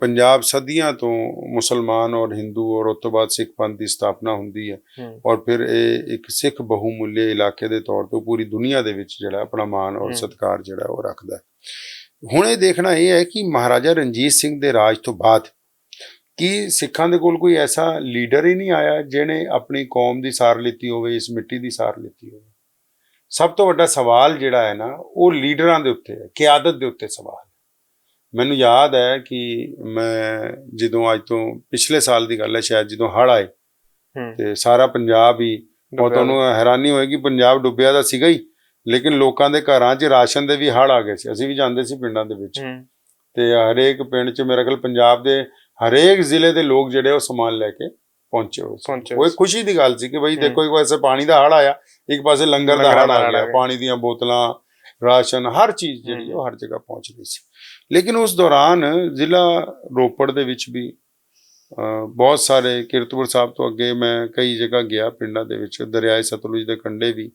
ਪੰਜਾਬ ਸਦੀਆਂ ਤੋਂ ਮੁਸਲਮਾਨ ਔਰ ਹਿੰਦੂ ਔਰ ਉਸ ਤੋਂ ਬਾਅਦ ਸਿੱਖ ਪੰਥ ਦੀ ਸਥਾਪਨਾ ਹੁੰਦੀ ਹੈ ਔਰ ਫਿਰ ਇਹ ਇੱਕ ਸਿੱਖ ਬਹੁਮੁੱਲੇ ਇਲਾਕੇ ਦੇ ਤੌਰ ਤੇ ਪੂਰੀ ਦੁਨੀਆ ਦੇ ਵਿੱਚ ਜਿਹੜਾ ਆਪਣਾ ਮਾਣ ਔਰ। ਸਤਿਕਾਰ ਜਿਹੜਾ ਉਹ ਰੱਖਦਾ ਹੈ ਹੁਣ ਇਹ ਦੇਖਣਾ ਇਹ ਹੈ ਕਿ ਮਹਾਰਾਜਾ ਰਣਜੀਤ ਸਿੰਘ ਦੇ ਰਾਜ ਤੋਂ ਬਾਅਦ ਕੀ ਸਿੱਖਾਂ ਦੇ ਕੋਲ ਕੋਈ ਐਸਾ ਲੀਡਰ ਹੀ ਨਹੀਂ ਆਇਆ ਜਿਹਨੇ ਆਪਣੀ ਕੌਮ ਦੀ ਸਾਰ ਲਿੱਤੀ ਹੋਵੇ ਇਸ ਮਿੱਟੀ ਦੀ ਸਾਰ ਲਿੱਤੀ ਹੋਵੇ ਸਭ ਤੋਂ ਵੱਡਾ ਸਵਾਲ ਜਿਹੜਾ ਹੈ ਨਾ ਉਹ ਲੀਡਰਾਂ ਦੇ ਉੱਤੇ ਹੈ ਕਿਆਦਤ ਦੇ ਉੱਤੇ ਸਵਾਲ। ਮੈਨੂੰ ਯਾਦ ਹੈ ਕਿ ਮੈਂ ਜਦੋਂ ਅੱਜ ਤੋਂ ਪਿਛਲੇ ਸਾਲ ਦੀ ਗੱਲ ਹੈ ਸ਼ਾਇਦ ਜਦੋਂ ਹੜ੍ਹ ਆਏ ਤੇ ਸਾਰਾ ਪੰਜਾਬ ਹੀ ਉਹ ਤੁਹਾਨੂੰ ਹੈਰਾਨੀ ਹੋਏਗੀ ਪੰਜਾਬ ਡੁੱਬਿਆ ਤਾਂ ਸੀਗਾ ਹੀ ਲੇਕਿਨ ਲੋਕਾਂ ਦੇ ਘਰਾਂ 'ਚ ਰਾਸ਼ਨ ਦੇ ਵੀ ਹੜ੍ਹ ਆ ਗਏ ਸੀ। ਅਸੀਂ ਵੀ ਜਾਂਦੇ ਸੀ ਪਿੰਡਾਂ ਦੇ ਵਿੱਚ। ਤੇ ਹਰੇਕ ਪਿੰਡ 'ਚ ਮੇਰੇ ਖਿਆਲ ਪੰਜਾਬ ਦੇ ਹਰੇਕ ਜ਼ਿਲ੍ਹੇ ਦੇ ਲੋਕ ਜਿਹੜੇ ਉਹ ਸਮਾਨ ਲੈ ਕੇ ਪਹੁੰਚੇ ਹੋਏ ਉਹ ਖੁਸ਼ੀ ਦੀ ਗੱਲ ਸੀ ਕਿ ਬਈ। ਦੇਖੋ ਇੱਕ ਪਾਸੇ ਪਾਣੀ ਦਾ ਹੜ੍ਹ ਆਇਆ ਇੱਕ ਪਾਸੇ ਲੰਗਰ ਦਾ ਦਾ ਆ ਗਿਆ। ਪਾਣੀ ਦੀਆਂ ਬੋਤਲਾਂ ਰਾਸ਼ਨ ਹਰ ਚੀਜ਼ ਜਿਹੜੀ। ਉਹ ਹਰ ਜਗ੍ਹਾ ਪਹੁੰਚ ਰਹੀ ਸੀ। ਲੇਕਿਨ ਉਸ ਦੌਰਾਨ ਜ਼ਿਲ੍ਹਾ ਰੋਪੜ ਦੇ ਵਿੱਚ ਵੀ ਬਹੁਤ ਸਾਰੇ ਕੀਰਤਪੁਰ ਸਾਹਿਬ ਤੋਂ ਅੱਗੇ ਮੈਂ ਕਈ ਜਗ੍ਹਾ ਗਿਆ ਪਿੰਡਾਂ ਦੇ ਵਿੱਚ ਦਰਿਆਏ ਸਤਲੁਜ ਦੇ ਕੰਢੇ ਵੀ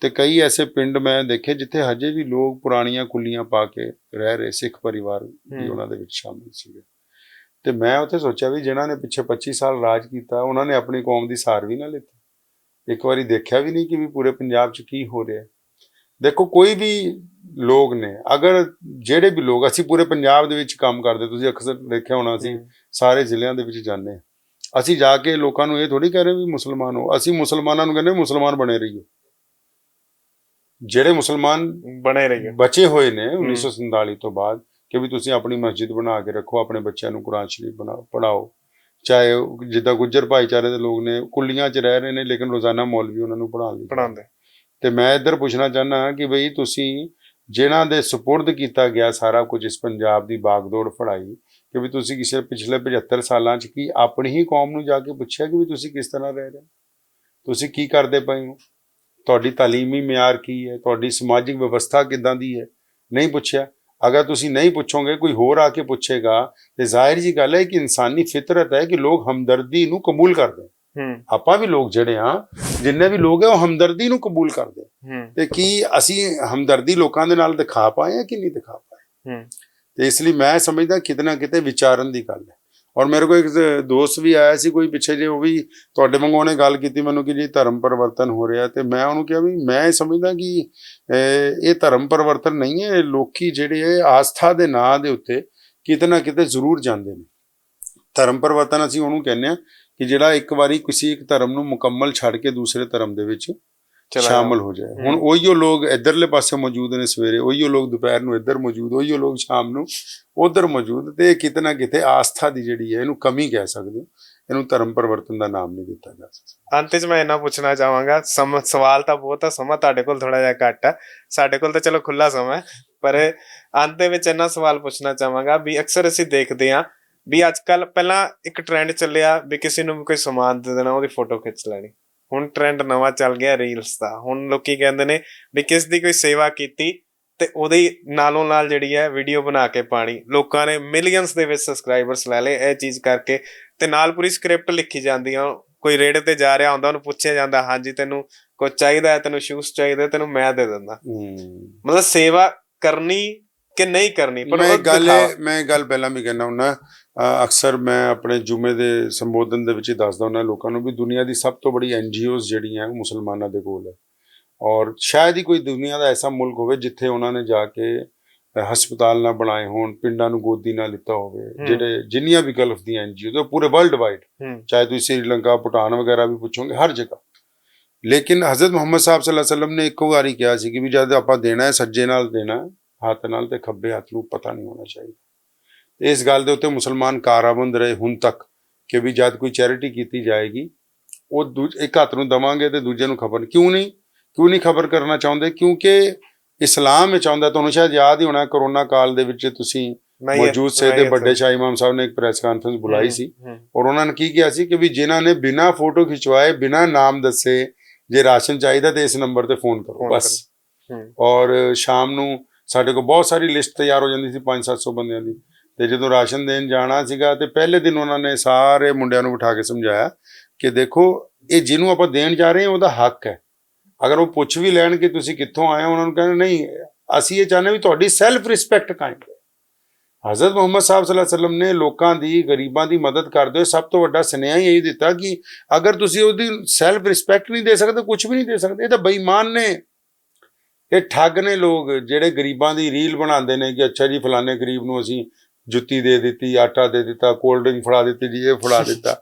ਤੇ ਕਈ ਐਸੇ ਪਿੰਡ ਮੈਂ ਦੇਖੇ ਜਿੱਥੇ ਹਜੇ ਵੀ ਲੋਕ ਪੁਰਾਣੀਆਂ ਕੁੱਲੀਆਂ ਪਾ ਕੇ ਰਹਿ ਰਹੇ ਸਿੱਖ ਪਰਿਵਾਰ ਵੀ। ਉਹਨਾਂ ਦੇ ਵਿੱਚ ਸ਼ਾਮਿਲ ਸੀਗੇ ਤੇ ਮੈਂ ਉੱਥੇ ਸੋਚਿਆ ਵੀ ਜਿਨ੍ਹਾਂ ਨੇ ਪਿੱਛੇ 25 ਸਾਲ ਰਾਜ ਕੀਤਾ ਉਹਨਾਂ ਨੇ ਆਪਣੀ ਕੌਮ ਦੀ ਸਾਰ ਵੀ ਨਾ ਲਿੱਤੀ ਇੱਕ ਵਾਰੀ ਦੇਖਿਆ ਵੀ ਨਹੀਂ ਕਿ ਵੀ ਪੂਰੇ ਪੰਜਾਬ 'ਚ ਕੀ ਹੋ ਰਿਹਾ। ਦੇਖੋ ਕੋਈ ਵੀ ਲੋਕ ਨੇ ਅਗਰ ਜਿਹੜੇ ਵੀ ਲੋਕ ਅਸੀਂ ਪੂਰੇ ਪੰਜਾਬ ਦੇ ਵਿੱਚ ਕੰਮ ਕਰਦੇ ਤੁਸੀਂ ਅਕਸਰ ਦੇਖਿਆ ਹੋਣਾ ਅਸੀਂ ਸਾਰੇ ਜ਼ਿਲ੍ਹਿਆਂ ਦੇ ਵਿੱਚ ਜਾਂਦੇ ਅਸੀਂ ਜਾ ਕੇ ਲੋਕਾਂ ਨੂੰ ਇਹ ਥੋੜੀ ਕਹਿ ਰਹੇ ਵੀ ਮੁਸਲਮਾਨ ਹੋ। ਅਸੀਂ ਮੁਸਲਮਾਨਾਂ ਨੂੰ ਕਹਿੰਦੇ ਮੁਸਲਮਾਨ ਬਣੇ ਰਹੀਓ। ਜਿਹੜੇ ਮੁਸਲਮਾਨ ਬਣੇ ਰਹੀਏ ਬਚੇ ਹੋਏ ਨੇ 1947 ਤੋਂ ਬਾਅਦ ਕਿ ਵੀ ਤੁਸੀਂ ਆਪਣੀ ਮਸਜਿਦ ਬਣਾ ਕੇ ਰੱਖੋ ਆਪਣੇ ਬੱਚਿਆਂ ਨੂੰ ਕੁਰਾਨ ਸ਼ਰੀਫ ਬਣਾ ਪੜਾਓ ਚਾਹੇ ਜਿੱਦਾਂ ਗੁੱਜਰ ਭਾਈਚਾਰੇ ਦੇ ਲੋਕ ਨੇ ਕੁੱਲੀਆਂ 'ਚ ਰਹਿ ਰਹੇ ਨੇ ਲੇਕਿਨ ਰੋਜ਼ਾਨਾ ਮੌਲਵੀ ਉਹਨਾਂ ਨੂੰ ਪੜਾਉਣ ਲਈ ਪੜਾਉਂਦੇ ਤੇ ਮੈਂ ਇੱਧਰ ਪੁੱਛਣਾ ਚਾਹਨਾ ਕਿ ਬਈ ਤੁਸੀਂ ਜਿਨ੍ਹਾਂ ਦੇ ਸਪੁਰਦ ਕੀਤਾ ਗਿਆ ਸਾਰਾ ਕੁਝ ਇਸ ਪੰਜਾਬ ਦੀ ਬਾਗਦੌੜ ਫੜਾਈ, ਕਿ ਵੀ ਤੁਸੀਂ ਕਿਸੇ ਪਿਛਲੇ 75 ਸਾਲਾਂ 'ਚ ਕੀ ਆਪਣੀ ਹੀ ਕੌਮ ਨੂੰ ਜਾ ਕੇ ਪੁੱਛਿਆ ਕਿ ਵੀ ਤੁਸੀਂ ਕਿਸ ਤਰ੍ਹਾਂ ਰਹਿ ਰਹੇ ਹੋ? ਤੁਸੀਂ ਕੀ ਕਰਦੇ ਪਏ ਹੋ? ਤੁਹਾਡੀ ਤਾਲੀਮੀ ਮਿਆਰ ਕੀ ਹੈ? ਤੁਹਾਡੀ ਸਮਾਜਿਕ ਵਿਵਸਥਾ ਕਿੱਦਾਂ ਦੀ ਹੈ? ਨਹੀਂ ਪੁੱਛਿਆ। ਅਗਰ ਤੁਸੀਂ ਨਹੀਂ ਪੁੱਛੋਗੇ, ਕੋਈ ਹੋਰ ਆ ਕੇ ਪੁੱਛੇਗਾ। ਤੇ ਜ਼ਾਹਿਰ ਜੀ ਗੱਲ ਹੈ ਕਿ ਇਨਸਾਨੀ ਫਿਤਰਤ ਹੈ ਕਿ ਲੋਕ ਹਮਦਰਦੀ ਨੂੰ ਕਬੂਲ ਕਰਦੇ ਆਪਾਂ ਵੀ ਲੋਕ ਜਿਹੜੇ ਆ ਜਿੰਨੇ ਵੀ ਲੋਕ ਹੈ ਉਹ ਹਮਦਰਦੀ ਨੂੰ ਕਬੂਲ ਕਰਦੇ ਆ। ਤੇ ਕੀ ਅਸੀਂ ਹਮਦਰਦੀ ਲੋਕਾਂ ਦੇ ਨਾਲ ਦਿਖਾ ਪਾਏ ਆ ਕਿ ਨਹੀਂ ਦਿਖਾ ਪਾਏ? ਹੂੰ। ਤੇ ਇਸ ਲਈ ਮੈਂ ਸਮਝਦਾ ਕਿਤੇ ਨਾ ਕਿਤੇ ਵਿਚਾਰਨ ਦੀ ਗੱਲ ਹੈ। ਔਰ ਮੇਰੇ ਕੋਲ ਇੱਕ ਦੋਸਤ ਵੀ ਆਇਆ ਸੀ ਕੋਈ ਪਿੱਛੇ ਜੇ ਉਹ ਵੀ ਤੁਹਾਡੇ ਵਾਂਗੂ ਉਹਨੇ ਗੱਲ ਕੀਤੀ ਮੈਨੂੰ ਕਿ ਜੀ ਧਰਮ ਪਰਿਵਰਤਨ ਹੋ ਰਿਹਾ ਤੇ ਮੈਂ ਉਹਨੂੰ ਕਿਹਾ ਵੀ ਮੈਂ ਸਮਝਦਾ ਕਿ ਇਹ ਧਰਮ ਪਰਿਵਰਤਨ ਨਹੀਂ ਹੈ ਲੋਕੀ ਜਿਹੜੇ ਆਸਥਾ ਦੇ ਨਾਂ ਦੇ ਉੱਤੇ ਕਿਤੇ ਨਾ ਕਿਤੇ ਜ਼ਰੂਰ ਜਾਂਦੇ ਨੇ। ਧਰਮ ਪਰਿਵਰਤਨ ਅਸੀਂ ਉਹਨੂੰ ਕਹਿੰਦੇ ਆ ਕਿ ਜਿਹੜਾ ਇੱਕ ਵਾਰੀ ਕਿਸੇ ਇੱਕ ਧਰਮ ਨੂੰ ਮੁਕੰਮਲ ਛੱਡ ਕੇ ਦੂਸਰੇ ਧਰਮ ਦੇ ਵਿੱਚ ਚਲਾ ਸ਼ਾਮਲ ਹੋ ਜਾਏ। ਹੁਣ। ਉਹੀਓ ਲੋਕ ਇਧਰਲੇ ਪਾਸੇ ਮੌਜੂਦ ਨੇ ਸਵੇਰੇ ਉਹੀਓ ਲੋਕ ਦੁਪਹਿਰ ਨੂੰ ਇੱਧਰ ਮੌਜੂਦ ਉਹੀਓ ਲੋਕ ਸ਼ਾਮ ਨੂੰ ਉਧਰ ਮੌਜੂਦ ਤੇ ਇਹ ਕਿਤੇ ਨਾ ਕਿਤੇ ਆਸਥਾ ਦੀ ਜਿਹੜੀ ਹੈ ਇਹਨੂੰ ਕਮੀ ਕਹਿ ਸਕਦੇ ਹੋ। ਇਹਨੂੰ ਧਰਮ ਪਰਿਵਰਤਨ ਦਾ ਨਾਮ ਨਹੀਂ ਦਿੱਤਾ ਜਾ ਸਕਦਾ। ਅੰਤ ਵਿੱਚ ਮੈਂ ਇਹਨਾਂ ਪੁੱਛਣਾ ਚਾਹਾਂਗਾ ਸਮ ਸਵਾਲ ਤਾਂ ਬਹੁਤ ਆ ਸਮਾਂ ਤੁਹਾਡੇ ਕੋਲ ਥੋੜਾ ਜਿਹਾ ਘੱਟ ਹੈ ਸਾਡੇ ਕੋਲ ਤਾਂ ਚਲੋ ਖੁੱਲਾ ਸਮਾਂ ਹੈ ਪਰ ਅੰਤ ਦੇ ਵਿੱਚ ਇਹਨਾਂ ਸਵਾਲ ਪੁੱਛਣਾ ਚਾਹਾਂਗਾ ਵੀ ਅਕਸਰ ਅਸੀਂ ਦੇਖਦੇ ਹਾਂ ਵੀ ਅੱਜ ਕੱਲ ਪਹਿਲਾਂ ਇੱਕ ਟ੍ਰੈਂਡ ਚੱਲਿਆ ਵੀ ਕਿਸੇ ਨੂੰ ਵੀ ਕੋਈ ਸਮਾਨ ਦੇ ਦੇਣਾ ਉਹਦੀ ਫੋਟੋ ਖਿੱਚ ਲੈਣੀ। ਹੁਣ ਟ੍ਰੈਂਡ ਨਵਾਂ ਚੱਲ ਗਿਆ ਰੀਲਸ ਦਾ। ਹੁਣ ਲੋਕੀ ਕਹਿੰਦੇ ਨੇ ਵੀ ਕਿਸ ਦੀ ਕੋਈ ਸੇਵਾ ਕੀਤੀ ਤੇ ਉਹਦੇ ਨਾਲੋਂ ਨਾਲ ਜਿਹੜੀ ਹੈ ਵੀਡੀਓ ਬਣਾ ਕੇ ਪਾਣੀ। ਲੋਕਾਂ ਨੇ ਮਿਲੀਅਨਸ ਦੇ ਵਿੱਚ ਸਬਸਕ੍ਰਾਈਬਰਸ ਲੈ ਲਏ ਇਹ ਚੀਜ਼ ਕਰਕੇ ਤੇ ਨਾਲ ਪੂਰੀ ਸਕ੍ਰਿਪਟ ਲਿਖੀ ਜਾਂਦੀ ਆ। ਕੋਈ ਰੇਡ ਤੇ ਜਾ ਰਿਹਾ ਹੁੰਦਾ ਉਹਨੂੰ ਪੁੱਛਿਆ ਜਾਂਦਾ ਹਾਂਜੀ ਤੈਨੂੰ ਕੁਝ ਚਾਹੀਦਾ ਹੈ? ਤੈਨੂੰ ਸ਼ੂਜ਼ ਚਾਹੀਦੇ? ਤੈਨੂੰ ਮੈਂ ਦੇ ਦਿੰਦਾ। ਮਤਲਬ ਸੇਵਾ ਕਰਨੀ ਕਿ ਨਹੀਂ ਕਰਨੀ ਪਰ ਮੈਂ ਗੱਲ। ਮੈਂ ਗੱਲ ਪਹਿਲਾਂ ਵੀ ਕਹਿਣਾ ਹੁੰਦਾ ਅਕਸਰ ਮੈਂ ਆਪਣੇ ਜੁਮੇ ਦੇ ਸੰਬੋਧਨ ਦੇ ਵਿੱਚ ਹੀ ਦੱਸਦਾ ਹੁੰਦਾ ਲੋਕਾਂ ਨੂੰ ਵੀ ਦੁਨੀਆ ਦੀ ਸਭ ਤੋਂ ਬੜੀ ਐਨਜੀਓਜ਼ ਜਿਹੜੀਆਂ ਉਹ ਮੁਸਲਮਾਨਾਂ ਦੇ ਕੋਲ ਹੈ ਔਰ ਸ਼ਾਇਦ ਹੀ ਕੋਈ ਦੁਨੀਆ ਦਾ ਐਸਾ ਮੁਲਕ ਹੋਵੇ ਜਿੱਥੇ ਉਹਨਾਂ ਨੇ ਜਾ ਕੇ ਹਸਪਤਾਲ ਨਾ ਬਣਾਏ ਹੋਣ ਪਿੰਡਾਂ ਨੂੰ ਗੋਦੀ ਨਾ ਲਿੱਤਾ ਹੋਵੇ। ਜਿਹੜੇ ਜਿੰਨੀਆਂ ਵੀ ਗਲਫ ਦੀਆਂ ਐਨਜੀਓਜ਼ ਉਹ ਪੂਰੇ ਵਰਲਡ ਵਾਈਡ ਚਾਹੇ ਤੁਸੀਂ ਸ੍ਰੀਲੰਕਾ ਭੂਟਾਨ ਵਗੈਰਾ ਵੀ ਪੁੱਛੋਗੇ ਹਰ ਜਗ੍ਹਾ ਲੇਕਿਨ ਹਜ਼ਰਤ ਮੁਹੰਮਦ ਸਾਹਿਬ ਸੱਲੱਲਾਹੁ ਅਲੈहि ਵਸੱਲਮ ਨੇ ਇੱਕੋ ਵਾਰੀ ਕਿਹਾ ਸੀ ਕਿ ਵੀ ਜਦ ਆਪਾਂ ਦੇਣਾ ਹੈ ਸੱਜੇ ਨਾਲ ਦੇਣਾ ਹੈ, ਹੱਥ ਨਾਲ ਤੇ ਖੱਬੇ ਹੱਥ ਨੂੰ ਪਤਾ ਨਹੀਂ ਹੋਣਾ ਚਾਹੀਦਾ। ਇਸ ਗੱਲ ਦੇ ਉੱਤੇ ਮੁਸਲਮਾਨ ਕਾਰਾਬੰਦ ਰਹੇ ਹੁਣ ਤੱਕ ਕਿ ਵੀ ਜਦ ਕੋਈ ਚੈਰਿਟੀ ਕੀਤੀ ਜਾਏਗੀ ਉਹ ਦੂਜ ਇੱਕ ਹੱਥ ਨੂੰ ਦਵਾਂਗੇ ਤੇ ਦੂਜੇ ਨੂੰ ਖਬਰ ਕਿਉਂ ਨਹੀਂ? ਕਿਉਂ ਨਹੀਂ ਖਬਰ ਕਰਨਾ ਚਾਹੁੰਦੇ? ਕਿਉਂਕਿ ਇਸਲਾਮ ਇਹ ਚਾਹੁੰਦਾ ਤੁਹਾਨੂੰ ਸ਼ਾਇਦ ਯਾਦ ਹੀ ਹੋਣਾ ਕਰੋਨਾ ਕਾਲ ਦੇ ਵਿੱਚ ਤੁਸੀਂ ਮੌਜੂਦ ਸੇ ਦੇ ਵੱਡੇ ਸ਼ਾਹ ਇਮਾਮ ਸਾਹਿਬ ਨੇ ਇੱਕ ਪ੍ਰੈਸ ਕਾਨਫਰੰਸ ਬੁਲਾਈ ਸੀ ਔਰ ਉਹਨਾਂ ਨੇ ਕੀ ਕਿਹਾ ਸੀ ਕਿ ਵੀ ਜਿਨ੍ਹਾਂ ਨੇ ਬਿਨਾ ਫੋਟੋ ਖਿਚਵਾਏ ਬਿਨਾ ਨਾਮ ਦੱਸੇ ਜੇ ਰਾਸ਼ਨ ਚਾਹੀਦਾ ਤੇ ਇਸ ਨੰਬਰ ਤੇ ਫੋਨ ਕਰੋ ਬਸ। ਔਰ ਸ਼ਾਮ ਨੂੰ ਸਾਡੇ ਕੋਲ ਬਹੁਤ ਸਾਰੀ ਲਿਸਟ ਤਿਆਰ ਹੋ ਜਾਂਦੀ ਸੀ 5-700 ਬੰਦਿਆਂ ਦੀ। ਤੇ ਜਦੋਂ ਰਾਸ਼ਨ ਦੇਣ ਜਾਣਾ ਸੀਗਾ ਤੇ ਪਹਿਲੇ ਦਿਨ ਉਹਨਾਂ ਨੇ ਸਾਰੇ ਮੁੰਡਿਆਂ ਨੂੰ ਬਿਠਾ ਕੇ ਸਮਝਾਇਆ ਕਿ ਦੇਖੋ, ਇਹ ਜਿਹਨੂੰ ਆਪਾਂ ਦੇਣ ਜਾ ਰਹੇ ਹਾਂ, ਉਹਦਾ ਹੱਕ ਹੈ। ਅਗਰ ਉਹ ਪੁੱਛ ਵੀ ਲੈਣ ਕਿ ਤੁਸੀਂ ਕਿੱਥੋਂ ਆਏ ਹੋ, ਉਹਨਾਂ ਨੂੰ ਕਹਿੰਦੇ, ਨਹੀਂ, ਅਸੀਂ ਇਹ ਚਾਹੁੰਦੇ ਵੀ ਤੁਹਾਡੀ ਸੈਲਫ ਰਿਸਪੈਕਟ ਕਾਇਮ ਰਹੇ। ਹਜ਼ਰਤ ਮੁਹੰਮਦ ਸਾਹਿਬ ਸੱਲੱਲਾਹੁ ਅਲੈहि ਵਸੱਲਮ ਨੇ ਲੋਕਾਂ ਦੀ, ਗਰੀਬਾਂ ਦੀ ਮਦਦ ਕਰਦੇ ਹੋਏ ਸਭ ਤੋਂ ਵੱਡਾ ਸੁਨੇਹਾ ਹੀ ਇਹੀ ਦਿੱਤਾ ਕਿ ਅਗਰ ਤੁਸੀਂ ਉਹਦੀ ਸੈਲਫ ਰਿਸਪੈਕਟ ਨਹੀਂ ਦੇ ਸਕਦੇ ਕੁਝ ਵੀ ਨਹੀਂ ਦੇ ਸਕਦੇ, ਇਹ ਤਾਂ ਬੇਈਮਾਨ ਨੇ। ਇਹ ਠੱਗ ਨੇ ਲੋਕ ਜਿਹੜੇ ਗਰੀਬਾਂ ਦੀ ਰੀਲ ਬਣਾਉਂਦੇ ਨੇ ਕਿ ਅੱਛਾ ਜੀ ਫਲਾਣੇ ਗਰੀਬ ਨੂੰ ਅਸੀਂ ਜੁੱਤੀ ਦੇ ਦਿੱਤੀ ਆਟਾ ਦੇ ਦਿੱਤਾ ਕੋਲਡ ਡਰਿੰਕ ਫੜਾ ਦਿੱਤੀ ਜੀ ਇਹ ਫੜਾ ਦਿੱਤਾ।